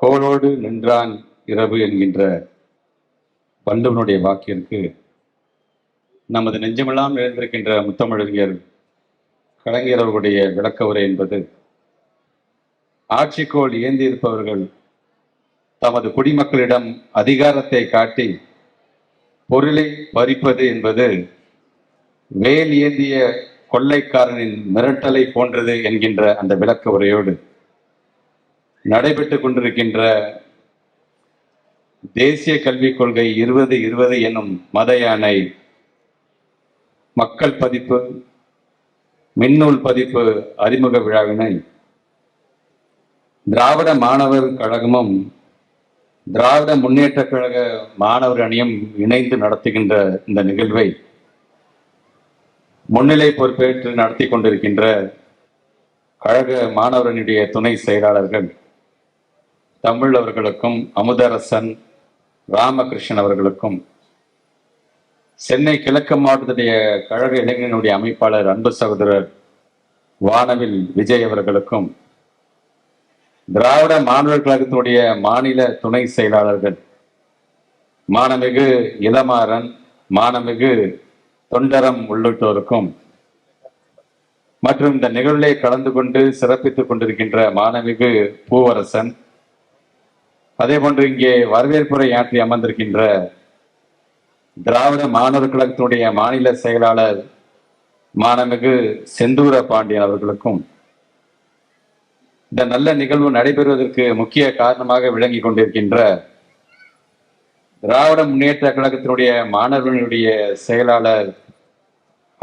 கோலோடு நின்றான் இரவு என்கின்ற வள்ளுவனுடைய வாக்கிற்கு நமது நெஞ்சமெல்லாம் நிறைந்திருக்கின்ற முத்தமிழறிஞர் கலைஞர் அவர்களுடைய விளக்க உரை என்பது ஆட்சிக்கோள் ஏந்தியிருப்பவர்கள் தமது குடிமக்களிடம் அதிகாரத்தை காட்டி பொருளை பறிப்பது என்பது வேல் ஏந்திய கொள்ளைக்காரனின் மிரட்டலை போன்றது என்கின்ற அந்த விளக்க உரையோடு நடைபெற்றுக் கொண்டிருக்கின்ற தேசிய கல்விக் கொள்கை இருபது இருபது என்னும் மத யானை மக்கள் பதிப்பு மின்னூல் பதிப்பு அறிமுக விழாவினை திராவிட மாணவர் கழகமும் திராவிட முன்னேற்ற கழக மாணவர் அணியும் இணைந்து நடத்துகின்ற இந்த நிகழ்வை முன்னிலை பொறுப்பேற்று நடத்தி கொண்டிருக்கின்ற கழக மாணவரனுடைய துணை செயலாளர்கள் தமிழ் அவர்களுக்கும் அமுதரசன் ராமகிருஷ்ணன் அவர்களுக்கும் சென்னை கிழக்கு மாவட்டத்துடைய கழக இளைஞனுடைய அமைப்பாளர் அன்பு சகோதரர் வானவில் விஜய் அவர்களுக்கும் திராவிட மாணவர் கழகத்தினுடைய மாநில துணை செயலாளர்கள் மானமிகு இளமாறன் மானமிகு தொண்டரம் உள்ளிட்டோருக்கும் மற்றும் இந்த நிகழ்விலே கலந்து கொண்டு சிறப்பித்துக் கொண்டிருக்கின்ற மானமிகு பூவரசன் அதே போன்று இங்கே வரவேற்புரை ஆற்றி அமர்ந்திருக்கின்ற திராவிட மாணவர் கழகத்தினுடைய மாநில செயலாளர் மானமிகு செந்தூர பாண்டியன் அவர்களுக்கும் இந்த நல்ல நிகழ்வு நடைபெறுவதற்கு முக்கிய காரணமாக விளங்கி கொண்டிருக்கின்ற திராவிட முன்னேற்ற கழகத்தினுடைய மாணவர்களுடைய செயலாளர்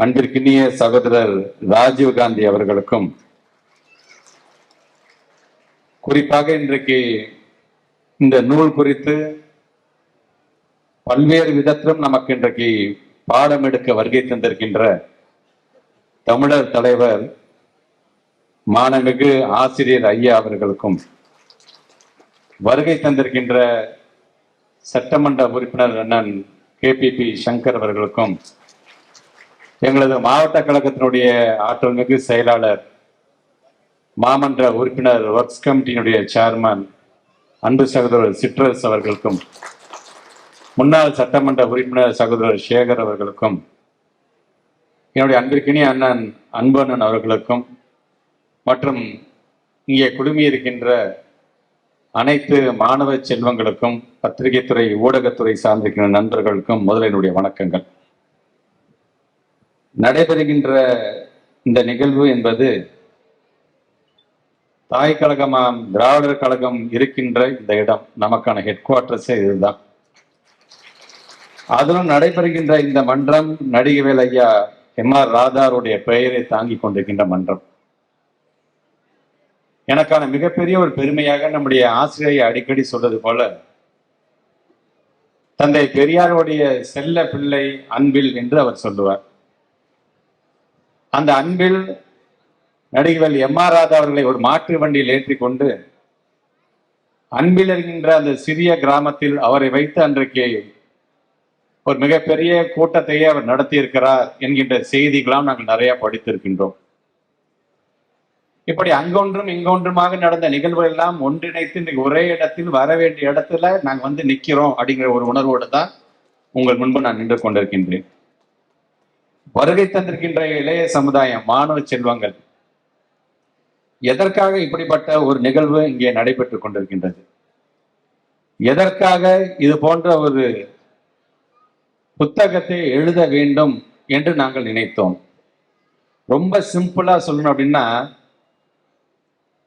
அன்பிற்கினிய சகோதரர் ராஜீவ் காந்தி அவர்களுக்கும் குறிப்பாக இன்றைக்கு இந்த நூல் குறித்து பல்வேறு விதத்திலும் நமக்கு இன்றைக்கு பாடம் எடுக்க வருகை தந்திருக்கின்ற தமிழர் தலைவர் மாணமிகு ஆசிரியர் ஐயா அவர்களுக்கும் வருகை தந்திருக்கின்ற சட்டமன்ற உறுப்பினர் அண்ணன் கேபிபி சங்கர் அவர்களுக்கும் எங்களது மாவட்ட கழகத்தினுடைய ஆற்றல் மிகு செயலாளர் மாமன்ற உறுப்பினர் ஒர்க்ஸ் கமிட்டியினுடைய சேர்மன் அன்பு சகோதரர் சிட்ரஸ் அவர்களுக்கும் முன்னாள் சட்டமன்ற உறுப்பினர் சகோதரர் சேகர் அவர்களுக்கும் என்னுடைய அன்பிற்கினிய அண்ணன் அன்பண்ணன் அவர்களுக்கும் மற்றும் இங்கே குழுமியிருக்கின்ற அனைத்து மாணவ செல்வங்களுக்கும் பத்திரிகை துறை ஊடகத்துறை சார்ந்திருக்கின்ற நண்பர்களுக்கும் முதல் என்னுடைய வணக்கங்கள். நடைபெறுகின்ற இந்த நிகழ்வு என்பது தாய் கழகமாம் திராவிடர் கழகம் இருக்கின்ற இந்த இடம் நமக்கான ஹெட் குவார்டர்ஸே இதுதான். அதிலும் நடைபெறுகின்ற இந்த மன்றம் நடிகவேல் ஐயா எம் ஆர் ராதாருடைய பெயரை தாங்கி கொண்டிருக்கின்ற மன்றம். எனக்கான மிகப்பெரிய ஒரு பெருமையாக நம்முடைய ஆசிரியை அடிக்கடி சொல்றது போல தந்தை பெரியாருடைய செல்ல பிள்ளை அன்பில் என்று அவர் சொல்லுவார். அந்த அன்பில் நடிகர் எம் ஆர் ராதா அவர்களை ஒரு மாற்று வண்டியில் ஏற்றிக்கொண்டு அன்பில் இருக்கின்ற அந்த சிறிய கிராமத்தில் அவரை வைத்து அன்றைக்கு ஒரு மிகப்பெரிய கூட்டத்தையே அவர் நடத்தியிருக்கிறார் என்கின்ற செய்திகளாம் நாங்கள் நிறைய படித்திருக்கின்றோம். இப்படி அங்கொன்றும் இங்கொன்றுமாக நடந்த நிகழ்வுகள் எல்லாம் ஒன்றிணைத்து இன்னைக்கு ஒரே இடத்தில் வர வேண்டிய இடத்துல நாங்கள் வந்து நிற்கிறோம் அப்படிங்கிற ஒரு உணர்வோடு தான் உங்கள் முன்பு நான் நின்று கொண்டிருக்கின்றேன். வருகை தந்திருக்கின்ற இளைய சமுதாயம் மாணவ செல்வங்கள் எதற்காக இப்படிப்பட்ட ஒரு நிகழ்வு இங்கே நடைபெற்றுக் கொண்டிருக்கின்றது? எதற்காக இது போன்ற ஒரு புத்தகத்தை எழுத வேண்டும் என்று நாங்கள் நினைத்தோம்? ரொம்ப சிம்பிளா சொல்லணும் அப்படின்னா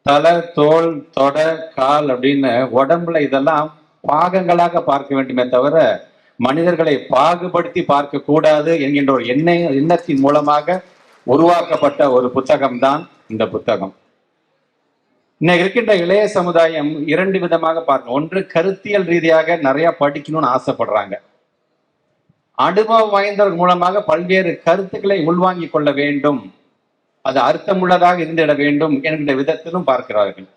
தலை தோல் தொட கால் அப்படின்னு உடம்புல இதெல்லாம் பாகங்களாக பார்க்க வேண்டுமே தவிர மனிதர்களை பாகுபடுத்தி பார்க்க கூடாது என்கின்ற ஒரு எண்ணெய் எண்ணத்தின் மூலமாக உருவாக்கப்பட்ட ஒரு புத்தகம் தான் இந்த புத்தகம். இன்னைக்கு இருக்கின்ற இளைய சமுதாயம் இரண்டு விதமாக பார்க்க ஒன்று கருத்தியல் ரீதியாக நிறைய படிக்கணும்னு ஆசைப்படுறாங்க. அனுபவம் வாய்ந்தவர்கள் மூலமாக பல்வேறு கருத்துக்களை உள்வாங்கிக் கொள்ள வேண்டும். அது அர்த்தமுள்ளதாக இருந்திட வேண்டும் என்கின்ற விதத்திலும் பார்க்கிறார்கள்.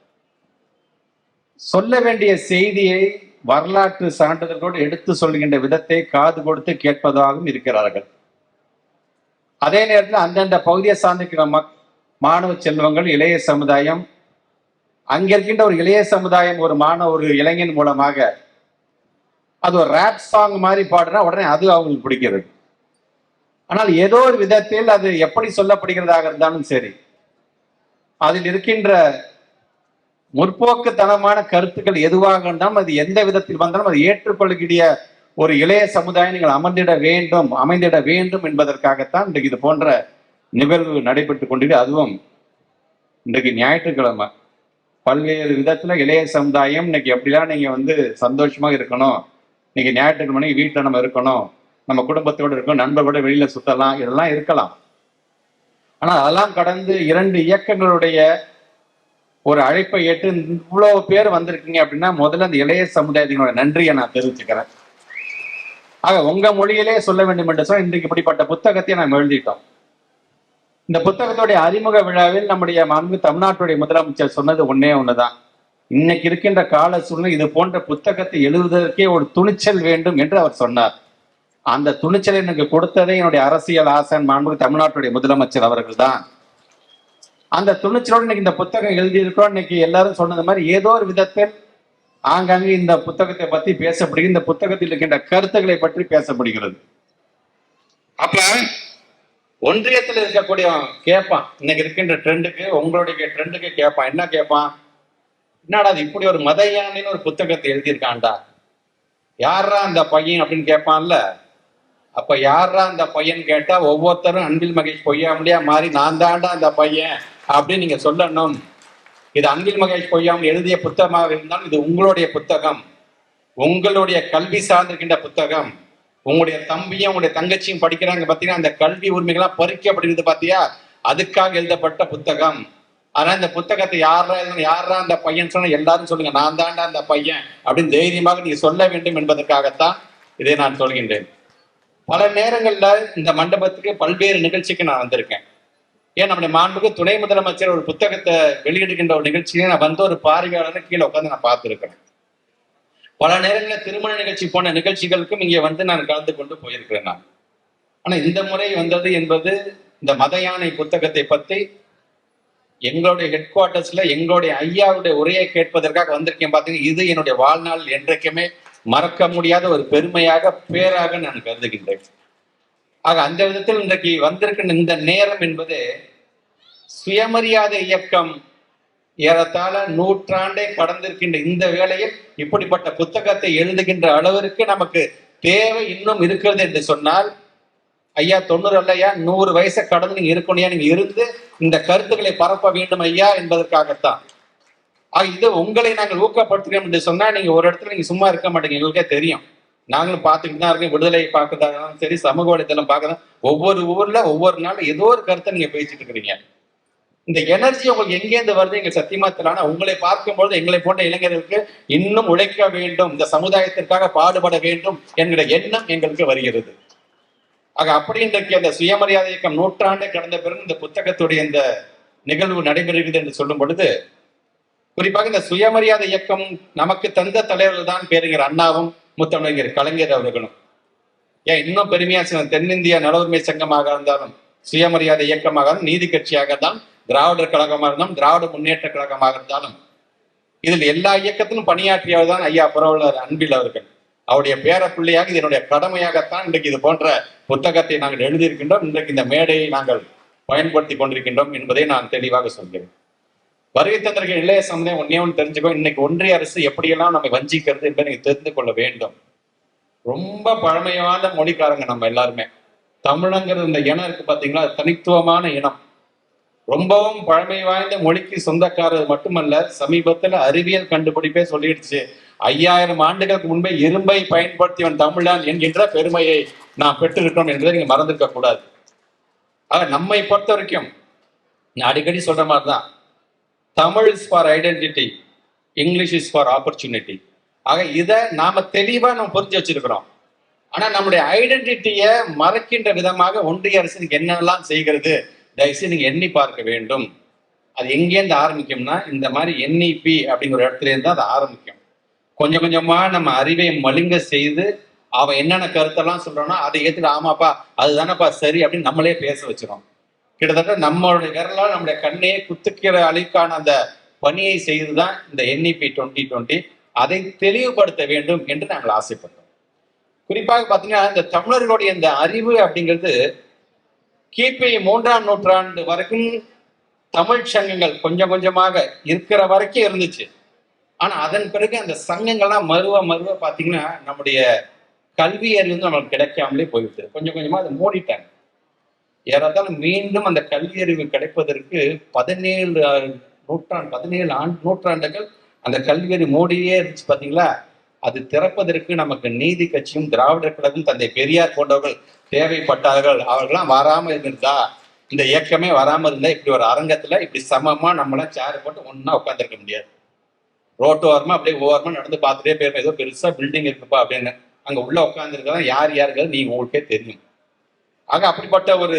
சொல்ல வேண்டிய செய்தியை வரலாற்று சான்றிதழ்களோடு எடுத்து சொல்கின்ற விதத்தை காது கொடுத்து கேட்பதாகவும் இருக்கிறார்கள். அதே நேரத்தில் அந்தந்த பகுதியை சார்ந்திருக்கிற மக் மாணவ செல்வங்கள் இளைய சமுதாயம் அங்க இருக்கின்ற ஒரு இளைய சமுதாயம் ஒரு மாணவ ஒரு இளைஞன் மூலமாக அது ஒரு ரேப் சாங் மாதிரி பாடுனா உடனே அது அவங்களுக்கு பிடிக்கிறது. ஆனால் ஏதோ ஒரு விதத்தில் அது எப்படி சொல்லப்படுகிறதாக இருந்தாலும் சரி அதில் இருக்கின்ற முற்போக்குத்தனமான கருத்துக்கள் எதுவாக இருந்தாலும் அது எந்த விதத்தில் வந்தாலும் அது ஏற்றுக்கொள்ளக்கூடிய ஒரு இளைய சமுதாயம் நீங்கள் அமர்ந்திட வேண்டும் அமைந்திட வேண்டும் என்பதற்காகத்தான் இன்றைக்கு இது போன்ற நிகழ்வு நடைபெற்றுக் கொண்டிருக்கு. அதுவும் இன்றைக்கு ஞாயிற்றுக்கிழமை. பல்வேறு விதத்துல இளைய சமுதாயம் இன்னைக்கு எப்படிலாம் நீங்க வந்து சந்தோஷமா இருக்கணும்? இன்னைக்கு ஞாயிற்றுக்கிழமை வீட்டில் நம்ம இருக்கணும். நம்ம குடும்பத்தோடு இருக்கணும். நண்பர்களோட வெளியில சுத்தலாம். இதெல்லாம் இருக்கலாம். ஆனா அதெல்லாம் கடந்து இரண்டு இயக்கங்களுடைய ஒரு அழைப்பை ஏற்று இவ்வளவு பேர் வந்திருக்கீங்க அப்படின்னா முதல்ல அந்த இளைய சமுதாயத்தினோட நன்றியை நான் தெரிவிச்சுக்கிறேன். ஆக உங்க மொழியிலே சொல்ல வேண்டும் என்று சொன்னால் இன்றைக்கு இப்படிப்பட்ட புத்தகத்தை நாம் எழுதிட்டோம். இந்த புத்தகத்துடைய அறிமுக விழாவில் நம்முடைய மாண்பு தமிழ்நாட்டுடைய முதலமைச்சர் சொன்னது ஒன்னே ஒண்ணுதான். இன்னைக்கு இருக்கின்ற கால சூழ்நிலை இது போன்ற புத்தகத்தை எழுதுவதற்கே ஒரு துணிச்சல் வேண்டும் என்று அவர் சொன்னார். அந்த துணிச்சலை எனக்கு கொடுத்ததே என்னுடைய அரசியல் ஆசன் மாண்பு தமிழ்நாட்டுடைய முதலமைச்சர் அவர்கள் தான் அந்த துணிச்சலோடு இன்னைக்கு இந்த புத்தகம் எழுதியிருக்கிறோம். இன்னைக்கு எல்லாரும் சொன்னது மாதிரி ஏதோ ஒரு விதத்தில் ஆங்காங்கே இந்த புத்தகத்தை பத்தி பேசப்படுகிறது. இந்த புத்தகத்தில் இருக்கின்ற கருத்துக்களை பற்றி பேசப்படுகிறது. அப்ப ஒன்றியத்தில் இருக்கக்கூடிய கேட்பான் இன்னைக்கு இருக்கின்ற ட்ரெண்டுக்கு உங்களுடைய ட்ரெண்டுக்கு கேட்பான் என்ன கேட்பான் என்னடா அது இப்படி ஒரு மதையானின்னு ஒரு புத்தகத்தை எழுதியிருக்கான்டா. யாரா அந்த பையன் அப்படின்னு கேட்பான்ல அப்ப யாரா அந்த பையன் கேட்டா ஒவ்வொருத்தரும் அன்பில் மகேஷ் பொய்யாமலியா மாறி நான் தாண்டா அந்த பையன் அப்படின்னு நீங்க சொல்லணும். இது அன்பில் மகேஷ் பொய்யாமல் எழுதிய புத்தகமாக இருந்தாலும் இது உங்களுடைய புத்தகம். உங்களுடைய கல்வி சார்ந்திருக்கின்ற புத்தகம். உங்களுடைய தம்பியும் உங்களுடைய தங்கச்சியும் படிக்கிறாங்க பாத்தீங்கன்னா அந்த கல்வி உரிமைகள்லாம் பறிக்கப்படுகிறது பாத்தியா? அதுக்காக எழுதப்பட்ட புத்தகம். ஆனா இந்த புத்தகத்தை யாரா எழுதணும் யாரா அந்த பையன் சொன்னா எல்லாரும் சொல்லுங்க நான் தாண்டா அந்த பையன் அப்படின்னு தைரியமாக நீங்க சொல்ல வேண்டும் என்பதற்காகத்தான் இதை நான் சொல்கின்றேன். பல நேரங்கள்ல இந்த மண்டபத்துக்கு பல்வேறு நிகழ்ச்சிக்கு நான் வந்திருக்கேன். ஏன் நம்முடைய மாண்புக்கு துணை முதலமைச்சர் ஒரு புத்தகத்தை வெளியிடுகின்ற ஒரு நிகழ்ச்சியை நான் வந்து ஒரு பார்வையாளர் கீழே உட்காந்து நான் பார்த்துருக்கிறேன். பல நேரங்களில் திருமண நிகழ்ச்சி போன நிகழ்ச்சிகளுக்கும் இங்கே வந்து நான் கலந்து கொண்டு போயிருக்கிறேன் நான். ஆனா இந்த முறை வந்தது என்பது இந்த மத யானை புத்தகத்தை பத்தி எங்களுடைய ஹெட் குவார்டர்ஸ்ல எங்களுடைய ஐயாவுடைய உரையை கேட்பதற்காக வந்திருக்கேன் பாத்தீங்கன்னா இது என்னுடைய வாழ்நாள் என்றைக்குமே மறக்க முடியாத ஒரு பெருமையாக பேராக நான் கருதுகின்றேன். ஆக அந்த விதத்தில் இன்றைக்கு வந்திருக்கின்ற இந்த நேரம் என்பது சுயமரியாதை இயக்கம் ஏறத்தாழ நூற்றாண்டே கடந்திருக்கின்ற இந்த வேளையில் இப்படிப்பட்ட புத்தகத்தை எழுதுகின்ற அளவிற்கு நமக்கு தேவை இன்னும் இருக்கிறது என்று சொன்னால் ஐயா தொண்ணூறு அல்லையா? நூறு வயசை கடந்து நீங்க இருக்கணும் நீங்க இருந்து இந்த கருத்துக்களை பரப்ப வேண்டும் ஐயா என்பதற்காகத்தான். ஆக இது உங்களை நாங்கள் ஊக்கப்படுத்துகிறோம் என்று சொன்னா நீங்க ஒரு இடத்துல நீங்க சும்மா இருக்க மாட்டீங்க. எங்களுக்கே தெரியும். நாங்களும் பார்த்துக்கிட்டு தான் இருக்கோம். விடுதலை பார்க்கறதாலும் சரி சமூக வலைத்தளம் பார்க்கறதா ஒவ்வொரு ஊர்ல ஒவ்வொரு நாளும் ஏதோ ஒரு கருத்தை நீங்க பேசிட்டு இருக்கிறீங்க. இந்த எனர்ஜி உங்களுக்கு எங்கேருந்து வருது? எங்க சத்தியமா தெரியல உங்களை பார்க்கும்பொழுது எங்களை போன்ற இளைஞர்களுக்கு இன்னும் உழைக்க வேண்டும். இந்த சமுதாயத்திற்காக பாடுபட வேண்டும் என்கிற எண்ணம் எங்களுக்கு வருகிறது. ஆக அப்படி இன்றைக்கு அந்த சுயமரியாதை இயக்கம் நூற்றாண்டு கடந்த பிறகு இந்த புத்தகத்துடைய இந்த நிகழ்வு நடைபெறுகிறது என்று சொல்லும் பொழுது குறிப்பாக இந்த சுயமரியாதை இயக்கம் நமக்கு தந்த தலைவர்கள் தான் பேருங்கிற அண்ணாவும் முத்தமிழர் கலைஞர் அவர்களும். ஏன் இன்னும் பெருமையா சில தென்னிந்திய நலவுரிமை சங்கமாக இருந்தாலும் சுயமரியாதை இயக்கமாக இருந்தாலும், நீதி கட்சியாக தான் திராவிடர் கழகமாக இருந்தாலும் திராவிட முன்னேற்ற கழகமாக இருந்தாலும் இதில் எல்லா இயக்கத்திலும் பணியாற்றியவர் தான் ஐயா புரவலர் அன்பில் அவர்கள். அவருடைய பேர பிள்ளையாக இது என்னுடைய கடமையாகத்தான் இன்றைக்கு இது போன்ற புத்தகத்தை நாங்கள் எழுதியிருக்கின்றோம். இன்றைக்கு இந்த மேடையை நாங்கள் பயன்படுத்தி கொண்டிருக்கின்றோம் என்பதை நான் தெளிவாக சொல்கிறேன். வருகை தந்திருக்கிற இளைய சமுதாயம் ஒன்னே ஒன்று தெரிஞ்சுக்கோ இன்னைக்கு ஒன்றிய அரசு எப்படியெல்லாம் நம்ம வஞ்சிக்கிறது என்பதை நீங்க தெரிந்து கொள்ள வேண்டும். ரொம்ப பழமையான மொழிக்காரங்க நம்ம எல்லாருமே. தமிழங்கிறது இந்த இனம் இருக்கு பாத்தீங்களா தனித்துவமான இனம். ரொம்பவும் பழமை வாய்ந்த மொழிக்கு சொந்தக்காரர் மட்டுமல்ல சமீபத்தில் அறிவியல் கண்டுபிடிப்பே சொல்லிடுச்சு. ஐயாயிரம் ஆண்டுகளுக்கு முன்பே இரும்பை பயன்படுத்தியவன் தமிழன் என்கின்ற பெருமையை நாம் பெற்றிருக்கோம் என்பதை நீங்க மறந்துருக்க கூடாது. ஆக நம்மை பொறுத்த வரைக்கும் நான் அடிக்கடி சொல்ற மாதிரி தான் Tamil is for identity English is for opportunity ஆக இதை நாம தெளிவா நம்ம புரிஞ்சு வச்சிருக்கிறோம். ஆனா நம்முடைய ஐடென்டிட்டியை மறைக்கின்ற விதமாக ஒன்றிய அரசு என்னெல்லாம் செய்கிறது? தயவுசெய்து நீங்கள் எண்ணி பார்க்க வேண்டும். அது எங்கேருந்து ஆரம்பிக்கும்னா இந்த மாதிரி என்இபி அப்படிங்கிற ஒரு இடத்துல இருந்து அது ஆரம்பிக்கும். கொஞ்சம் கொஞ்சமாக நம்ம அறிவை மழுங்க செய்து அவன் என்னென்ன கருத்தெல்லாம் சொல்றானோ அதை ஏற்றுட்டு ஆமாப்பா அதுதானப்பா சரி அப்படின்னு நம்மளே பேச வச்சிடும் கிட்டத்தட்ட நம்மளுடைய விரலால் நம்முடைய கண்ணையே குத்துக்கிற அளவுக்கான அந்த பணியை செய்து தான் இந்த என்இபி டுவெண்ட்டி டுவெண்ட்டி அதை தெளிவுபடுத்த வேண்டும் என்று நாங்கள் ஆசைப்பட்டோம் குறிப்பாக பார்த்தீங்கன்னா இந்த தமிழர்களுடைய இந்த அறிவு அப்படிங்கிறது கிபி மூன்றாம் நூற்றாண்டு வரைக்கும் தமிழ் சங்கங்கள் கொஞ்சம் கொஞ்சமாக இருக்கிற வரைக்கும் இருந்துச்சு. ஆனா அதன் பிறகு அந்த சங்கங்கள்லாம் மருவ மருவ பார்த்தீங்கன்னா நம்முடைய கல்வி அறிவு வந்து நம்மளுக்கு கிடைக்காமலே போயிடுது கொஞ்சம் கொஞ்சமா அதை மூடிட்டாங்க. ஏறத்தாலும் மீண்டும் அந்த கல்வி அறிவு கிடைப்பதற்கு பதினேழு நூற்றாண்டு பதினேழு ஆண்டு நூற்றாண்டுகள் அந்த கல்வி அறிவு மூடியே இருந்துச்சு பாத்தீங்களா? அது திறப்பதற்கு நமக்கு நீதி கட்சியும் திராவிடர் கழகம் தந்தை பெரியார் போன்றவர்கள் தேவைப்பட்டார்கள். அவர்கள்லாம் வராம இருந்தா இந்த இயக்கமே வராம இருந்தா இப்படி ஒரு அரங்கத்துல இப்படி சமமா நம்மளாம் சேர் போட்டு ஒன்னா உட்காந்துருக்க முடியாது. ரோட்டு ஓரமா அப்படியே ஓரமா நடந்து பார்த்துட்டே போயிருப்போம் ஏதோ பெருசா பில்டிங் இருக்குப்பா அப்படின்னு. அங்க உள்ள உட்காந்துருக்கதான் யார் யாருங்கிறது நீங்க உங்களுக்கே தெரியும். ஆக அப்படிப்பட்ட ஒரு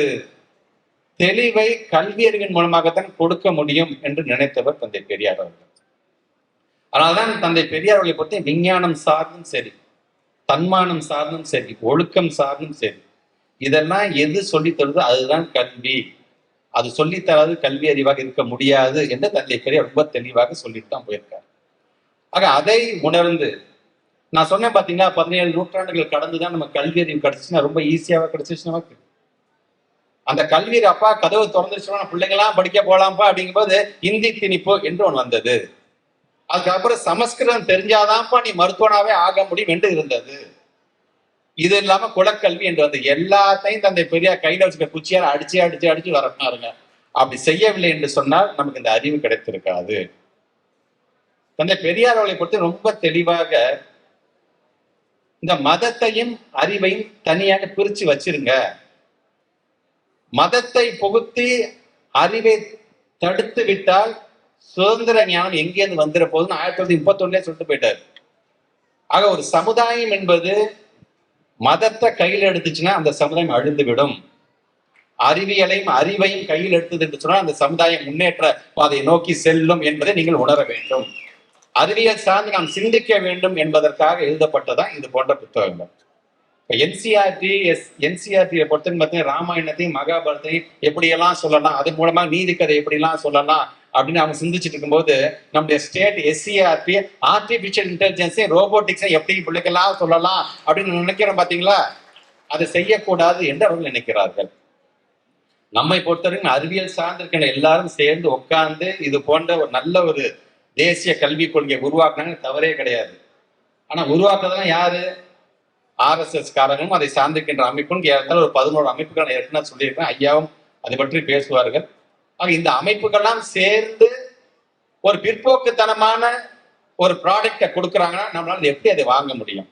தெளிவை கல்வியறிவின் மூலமாகத்தான் கொடுக்க முடியும் என்று நினைத்தவர் தந்தை பெரியார் அவர்கள். அதனால்தான் தந்தை பெரியார் அவர்களை பொறுத்த விஞ்ஞானம் சார்ந்தும் சரி தன்மானம் சார்ந்தும் சரி ஒழுக்கம் சார்ந்தும் சரி இதெல்லாம் எது சொல்லித் தருதோ அதுதான் கல்வி. அது சொல்லித்தராது கல்வி அறிவாக இருக்க முடியாது என்று தந்தை பெரியார் ரொம்ப தெளிவாக சொல்லிட்டு தான் போயிருக்காரு. ஆக அதை உணர்ந்து நான் சொன்னேன் பார்த்தீங்கன்னா பதினேழு நூற்றாண்டுகள் கடந்து தான் நம்ம கல்வி அறிவு கிடைச்சுன்னா ரொம்ப ஈஸியாவா கிடைச்சிச்சு நமக்கு? அந்த கல்வியர் அப்பா கதவு திறந்துச்சுன்னா பிள்ளைங்களாம் படிக்க போலாம்ப்பா அப்படிங்கும்போது இந்தி திணிப்பு என்று ஒன்று வந்தது. அதுக்கப்புறம் சமஸ்கிருதம் தெரிஞ்சாதான்ப்பா நீ மருத்துவனாவே ஆக முடியும் என்று இருந்தது. இது இல்லாம குலக்கல்வி என்று வந்து எல்லாத்தையும் தந்தை பெரியார் கையில வச்சுக்க குச்சியால் அடிச்சு அடிச்சு அடிச்சு வரப்பாருங்க அப்படி செய்யவில்லை என்று சொன்னால் நமக்கு இந்த அறிவு கிடைத்திருக்காது. தந்தை பெரியார் அவர்களை பொறுத்து ரொம்ப தெளிவாக இந்த மதத்தையும் அறிவையும் தனியாக பிரிச்சு வச்சிருங்க. மதத்தை புகுத்தி அறிவை தடுத்து விட்டால் சுதந்திர ஞானம் எங்கேருந்து வந்துட போகுதுன்னு ஆயிரத்தி தொள்ளாயிரத்தி முப்பத்தி சொல்லிட்டு போயிட்டாரு. ஆக ஒரு சமுதாயம் என்பது மதத்தை கையில் எடுத்துச்சுன்னா அந்த சமுதாயம் அழிந்து விடும் அறிவியலையும் அறிவையும் கையில் எடுத்தது என்று சொன்னால் அந்த சமுதாயம் முன்னேற்ற பாதையை நோக்கி செல்லும் என்பதை நீங்கள் உணர வேண்டும். அறிவியல் சார்ந்து நாம் சிந்திக்க வேண்டும் என்பதற்காக எழுதப்பட்டதான் இது போன்ற புத்தகங்கள். இப்போ என்சிஆர்டி எஸ் என்சிஆர்டியை பொறுத்தவரை பார்த்தீங்கன்னா ராமாயணத்தையும் மகாபாரத்தையும் எப்படியெல்லாம் சொல்லலாம் அது மூலமா நீதி கதை எப்படிலாம் சொல்லலாம் அப்படின்னு அவங்க சிந்திச்சுட்டு இருக்கும்போது நம்முடைய ஸ்டேட் எஸ்சிஆர்பி ஆர்டிபிஷியல் இன்டெலிஜென்ஸையும் ரோபோட்டிக்ஸை எப்படி பிள்ளைகளாக சொல்லலாம் அப்படின்னு நினைக்கிறோம் பார்த்தீங்களா அதை செய்யக்கூடாது என்று அவர்கள் நினைக்கிறார்கள். நம்மை பொறுத்தவரைக்கும் அறிவியல் சார்ந்திருக்கிற எல்லாரும் சேர்ந்து உட்கார்ந்து இது போன்ற ஒரு நல்ல ஒரு தேசிய கல்விக் கொள்கையை உருவாக்குனாங்க. தவறே கிடையாது. ஆனா உருவாக்குறதுலாம் யாரு? ஆர்எஸ்எஸ் காரங்களும் அதை சார்ந்திருக்கின்ற அமைப்பும் ஏறத்தாழ ஒரு பதினோரு அமைப்புகள் ஏற்கனவே சொல்லியிருக்கேன். ஐயாவும் அதை பற்றி பேசுவார்கள். ஆக இந்த அமைப்புகள்லாம் சேர்ந்து ஒரு பிற்போக்குத்தனமான ஒரு ப்ராடக்டை கொடுக்குறாங்கன்னா நம்மளால எப்படி அதை வாங்க முடியும்?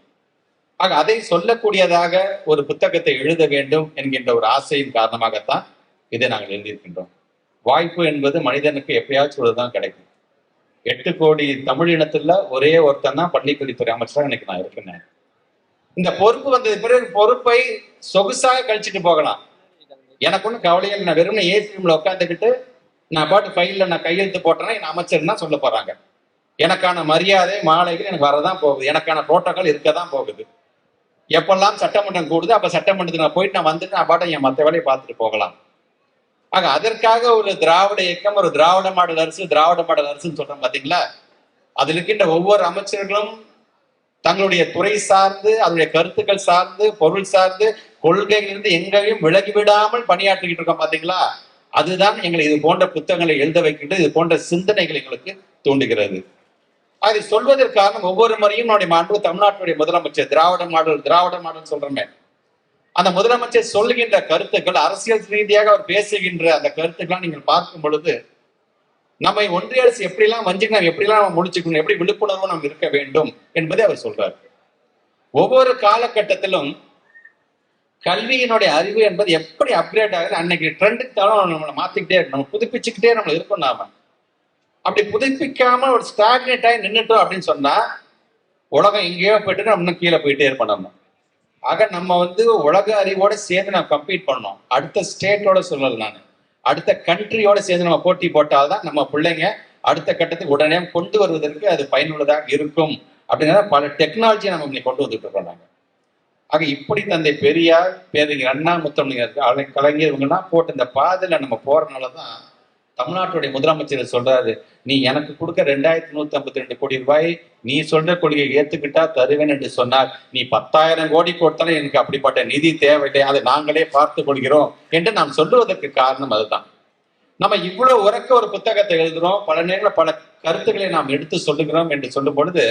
ஆக அதை சொல்லக்கூடியதாக ஒரு புத்தகத்தை எழுத வேண்டும் என்கின்ற ஒரு ஆசையின் காரணமாகத்தான் இதை நாங்கள் எழுதியிருக்கின்றோம். வாய்ப்பு என்பது மனிதனுக்கு எப்பயாச்சும் ஒரு தான் கிடைக்கும். எட்டு கோடி தமிழ் இனத்துல ஒரே ஒருத்தன் தான் பள்ளிக்கல்வித்துறை அமைச்சராக இன்னைக்கு நான் இருக்கிறேன் இந்த பொறுப்பு வந்தது பிறகு பொறுப்பை சொகுசாக கழிச்சிட்டு போகலாம். எனக்கு ஒன்றும் கவலையே இல்லை. நான் வெறும் ஏசி ரூம்ல உட்காந்துக்கிட்டு நான் பாட்டு ஃபைலில் நான் கையெழுத்து போட்டேன்னா என் அமைச்சர் தான் சொல்ல போறாங்க. எனக்கான மரியாதை மாலைகள் எனக்கு வரதான் போகுது. எனக்கான புரோட்டோக்கால் இருக்க தான் போகுது. எப்பெல்லாம் சட்டமன்றம் கூடுது அப்போ சட்டமன்றத்துக்கு நான் போயிட்டு நான் வந்துட்டு நான் பாட்டை என் மற்ற வேலையை பார்த்துட்டு போகலாம். ஆக அதற்காக ஒரு திராவிட இயக்கம் ஒரு திராவிட மாடல் அரசு திராவிட மாடல் அரசுன்னு சொல்றோம் பார்த்தீங்களா அதில் இருக்கின்ற ஒவ்வொரு அமைச்சர்களும் தங்களுடைய துறை சார்ந்து அதனுடைய கருத்துக்கள் சார்ந்து பொருள் சார்ந்து கொள்கைகளிலிருந்து எங்கேயும் விலகி விடாமல் பணியாற்றிக்கிட்டு இருக்கோம் பாத்தீங்களா? அதுதான் எங்களை இது போன்ற புத்தகங்களை எழுத வைக்கின்றது இது போன்ற சிந்தனைகள் எங்களுக்கு தூண்டுகிறது. அதை சொல்வதற்காக ஒவ்வொரு முறையும் நம்முடைய மாண்பு தமிழ்நாட்டுடைய முதலமைச்சர் திராவிட மாடல் திராவிட மாடல் சொல்றோமே. அந்த முதலமைச்சர் சொல்லுகின்ற கருத்துக்கள் அரசியல் ரீதியாக அவர் பேசுகின்ற அந்த கருத்துக்கள் நீங்கள் பார்க்கும் பொழுது நம்மை ஒன்றிய அரசு எப்படிலாம் வஞ்சிக்கணும் எப்படிலாம் நம்ம முடிச்சுக்கணும் எப்படி விழிப்புணர்வு நாம் இருக்க வேண்டும் என்பதை அவர் சொல்றார். ஒவ்வொரு காலகட்டத்திலும் கல்வியினுடைய அறிவு என்பது எப்படி அப்கிரேட் ஆகுது? அன்னைக்கு ட்ரெண்டுக்கு தவிர நம்மளை மாத்திக்கிட்டே இருக்கணும். நம்ம புதுப்பிச்சுக்கிட்டே நம்மள இருக்கும் நாம. அப்படி புதுப்பிக்காம ஒரு ஸ்டாக்னேட் ஆகி நின்றுட்டோம் அப்படின்னு சொன்னா உலகம் எங்கேயோ போயிட்டு நம்ம இன்னும் கீழே போயிட்டே இருப்போம் ஆக நம்ம வந்து உலக அறிவோட சேர்ந்து நம்ம கம்பீட் பண்ணோம் அடுத்த ஸ்டேட்டோட சொல்லல நான். அடுத்த கண்ட்ரியோட சேர்ந்து நம்ம போட்டி போட்டால்தான் நம்ம பிள்ளைங்க அடுத்த கட்டத்துக்கு உடனே கொண்டு வருவதற்கு அது பயனுள்ளதாக இருக்கும். அப்படிங்கிறத பல டெக்னாலஜியை நம்ம இன்னைக்கு கொண்டு வந்துட்டு இருக்கோம் நாங்கள் ஆக இப்படி தந்தை பெரியார் பேரறிஞர் அண்ணா முத்தமிழர் கலைஞர் இவங்கெல்லாம் போட்டு இந்த பாதையில நம்ம போறதுனால தான் தமிழ்நாட்டுடைய முதலமைச்சர் சொல்றாரு நீ எனக்கு கொடுக்க ரெண்டாயிரத்தி நூத்தி ஐம்பத்தி ரெண்டு கோடி ரூபாய் நீ சொல்ற கொள்கையை ஏத்துக்கிட்டா தருவேன் என்று சொன்னார். நீ பத்தாயிரம் கோடி கொடுத்தாலும் எனக்கு அப்படிப்பட்ட நிதி தேவையில்லை. அதை நாங்களே பார்த்து கொள்கிறோம் என்று நாம் சொல்லுவதற்கு காரணம் அதுதான். நம்ம இவ்வளவு உறக்க ஒரு புத்தகத்தை எழுதுறோம். பல நேரங்களில் பல கருத்துக்களை நாம் எடுத்து சொல்லுகிறோம் என்று சொல்லும் பொழுது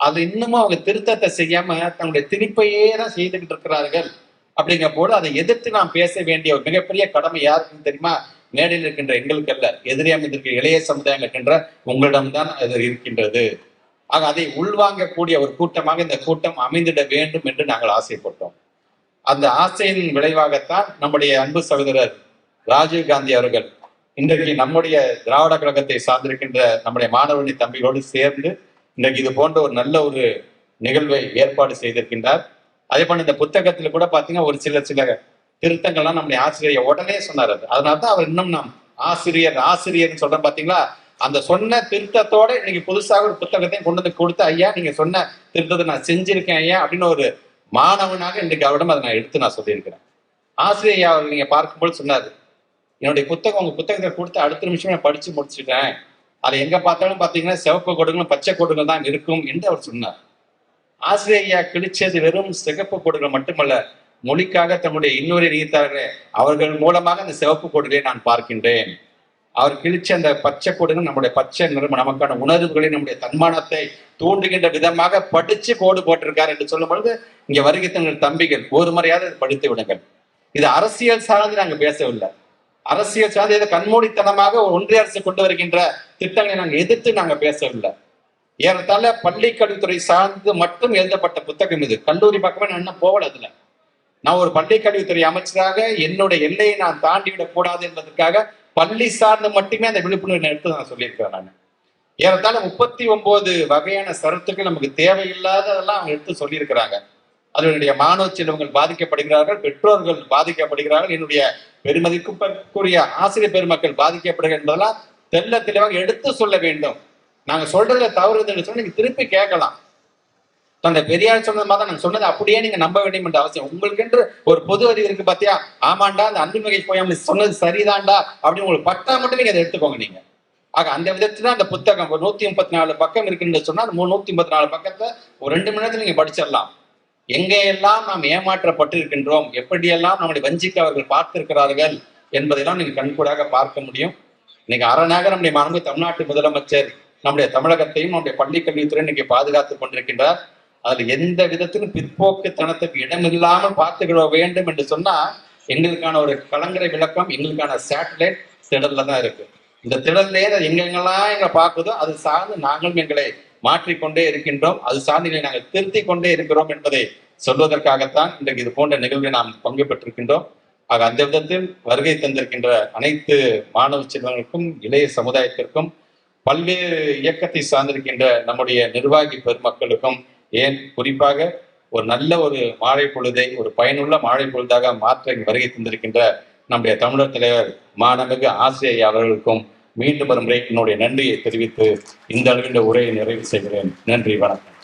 அது இன்னமும் அவங்க திருத்தத்தை செய்யாம தன்னுடைய திணிப்பையே தான் செய்துகிட்டு இருக்கிறார்கள். அப்படிங்கிற போது அதை எதிர்த்து நாம் பேச வேண்டிய ஒரு மிகப்பெரிய கடமை யாருக்குன்னு தெரியுமா? மேடையில் இருக்கின்ற எங்களுக்கு அல்ல எதிரே அமைந்திருக்கிற இளைய சமுதாயம் இருக்கின்ற உங்களிடம்தான் அது இருக்கின்றது. ஆக அதை உள்வாங்கக்கூடிய ஒரு கூட்டமாக இந்த கூட்டம் அமைந்திட வேண்டும் என்று நாங்கள் ஆசைப்பட்டோம். அந்த ஆசையின் விளைவாகத்தான் நம்முடைய அன்பு சகோதரர் ராஜீவ் காந்தி அவர்கள் இன்றைக்கு நம்முடைய திராவிட கழகத்தை சார்ந்திருக்கின்ற நம்முடைய மாணவனி தம்பிகளோடு சேர்ந்து இன்றைக்கு இது போன்ற ஒரு நல்ல ஒரு நிகழ்வை ஏற்பாடு செய்திருக்கின்றார். அதே போல இந்த புத்தகத்துல கூட பாத்தீங்கன்னா ஒரு சில சில திருத்தங்கள்லாம் நம்முடைய ஆசிரியர் உடனே சொன்னார் அது. அதனாலதான் அவர் இன்னும் நாம் ஆசிரியர் ஆசிரியர்னு சொல்றோம் பாத்தீங்களா? அந்த சொன்ன திருத்தத்தோட இன்னைக்கு புதுசாக ஒரு புத்தகத்தையும் கொண்டு வந்து கொடுத்து ஐயா நீங்க சொன்ன திருத்தத்தை நான் செஞ்சிருக்கேன் ஐயா அப்படின்னு ஒரு மாணவனாக இன்றைக்கு அவரிடம் அதை நான் எடுத்து நான் சொல்லியிருக்கிறேன். ஆசிரியர் அவர் நீங்க பார்க்கும்போது சொன்னாரு என்னுடைய புத்தகம் உங்க புத்தகத்தை கொடுத்து அடுத்த நிமிஷம் நான் படிச்சு முடிச்சுட்டேன். அதை எங்க பார்த்தாலும் பாத்தீங்கன்னா சிவப்பு கொடுங்களும் பச்சை கொடுங்கள் தான் இருக்கும் என்று அவர் சொன்னார். ஆஸ்திரேலியா கிழிச்சது வெறும் சிகப்பு கோடுகள் மட்டுமல்ல மொழிக்காக தன்னுடைய இன்னொரு நீத்தார்கள் அவர்கள் மூலமாக அந்த சிவப்பு கொடுகளை நான் பார்க்கின்றேன். அவர் கிழிச்ச அந்த பச்சை கோடுகள் நம்முடைய பச்சை நிறம் நமக்கான உணர்வுகளை நம்முடைய தன்மானத்தை தூண்டுகின்ற விதமாக படிச்சு கோடு போட்டிருக்கார் என்று சொல்லும் பொழுது இங்க வருகை தங்கள் தம்பிகள் ஒரு முறையாவது படித்து விடுங்கள். இது அரசியல் சார்ந்து நாங்க பேசவில்லை. அரசியல் சார்ந்த இதை கண்மூடித்தனமாக ஒன்றிய அரசு கொண்டு வருகின்ற திட்டங்களை நாங்கள் எதிர்த்து நாங்கள் பேசவில்லை. ஏறத்தாழ பள்ளி கல்வித்துறை சார்ந்து மட்டும் எழுதப்பட்ட புத்தகம் இது. கல்லூரி பக்கமே நான் இன்னும் போகல அதுல. நான் ஒரு பள்ளி கல்வித்துறை அமைச்சராக என்னுடைய எல்லையை நான் தாண்டி விடக்கூடாது என்பதற்காக பள்ளி சார்ந்து மட்டுமே அந்த விழிப்புணர்வு எடுத்து நான் சொல்லியிருக்கிறேன் நான். ஏறத்தாழ முப்பத்தி ஒன்பது வகையான சரத்துக்கள் நமக்கு தேவையில்லாததெல்லாம் அவங்க எடுத்து சொல்லியிருக்கிறாங்க. அதனுடைய மாணவ செல்வங்கள் பாதிக்கப்படுகிறார்கள் பெற்றோர்கள் பாதிக்கப்படுகிறார்கள் என்னுடைய பெருமதிக்குரிய ஆசிரியர் பெருமக்கள் பாதிக்கப்படுகிறார்கள் என்பதெல்லாம் தெல்ல தெளிவாக எடுத்து சொல்ல வேண்டும். நாங்க சொல்றதுல தவறு என்று சொன்னா நீங்க திருப்பி கேட்கலாம். தந்தை பெரியார் சொன்னது மாதிரி நாங்க சொன்னது. அப்படியே நீங்க நம்ப வேண்டும் என்ற அவசியம். உங்களுக்கு என்று ஒரு பொது அறிவு இருக்கு பாத்தியா? ஆமாண்டா அந்த அன்புமிகை போய் சொன்னது சரிதான்டா அப்படின்னு உங்களுக்கு பட்டா மட்டும் நீங்க அதை எடுத்துக்கோங்க நீங்க. ஆக அந்த விதத்துல அந்த புத்தகம் ஒரு நூத்தி முப்பத்தி நாலு பக்கம் இருக்குன்னு சொன்னா அந்த நூத்தி முப்பத்தி நாலு பக்கத்தை ஒரு ரெண்டு மணி நேரத்துல நீங்க படிச்சிடலாம். எங்கெல்லாம் நாம் ஏமாற்றப்பட்டு இருக்கின்றோம் எப்படியெல்லாம் நம்முடைய வஞ்சிக்க அவர்கள் பார்த்திருக்கிறார்கள் என்பதையெல்லாம் நீங்க கண்கூடாக பார்க்க முடியும். இன்னைக்கு அரணாக நம்முடைய மரபு தமிழ்நாட்டு முதலமைச்சர் நம்முடைய தமிழகத்தையும் நம்முடைய பள்ளிக்கல்வித்துறை இன்னைக்கு பாதுகாத்துக் கொண்டிருக்கின்றார். அதுல எந்த விதத்திலும் பிற்போக்குத்தனத்துக்கு இடமில்லாமல் பார்த்துக்கிட வேண்டும் என்று சொன்னா எங்களுக்கான ஒரு கலங்கரை விளக்கம் எங்களுக்கான சேட்டலைட் திடல்ல தான் இருக்கு. இந்த திடல்லே அது எங்கெங்கெல்லாம் எங்களை பார்க்குதோ அது சார்ந்து நாங்களும் எங்களை மாற்றிக்கொண்டே இருக்கின்றோம். அது சார்ந்து நாங்கள் திருத்திக் கொண்டே இருக்கிறோம் என்பதை சொல்வதற்காகத்தான் இன்றைக்கு இது போன்ற நிகழ்வில் நாம் பங்கு பெற்றிருக்கின்றோம். ஆக அந்த விதத்தில் வருகை தந்திருக்கின்ற அனைத்து மாணவ செல்வங்களுக்கும் இளைய சமுதாயத்திற்கும் பல்வேறு இயக்கத்தை சார்ந்திருக்கின்ற நம்முடைய நிர்வாகி பெருமக்களுக்கும் ஏன் குறிப்பாக ஒரு நல்ல ஒரு மாழை பொழுதை ஒரு பயனுள்ள மாழை பொழுதாக மாற்ற வருகை தந்திருக்கின்ற நம்முடைய தமிழர் தலைவர் மாணமிகு ஆசிரியர் அவர்களுக்கும் மீண்டும் ஒரு முறை என்னுடைய நன்றியை தெரிவித்து இந்த அளவில் உரையை நிறைவு செய்கிறேன். நன்றி வணக்கம்.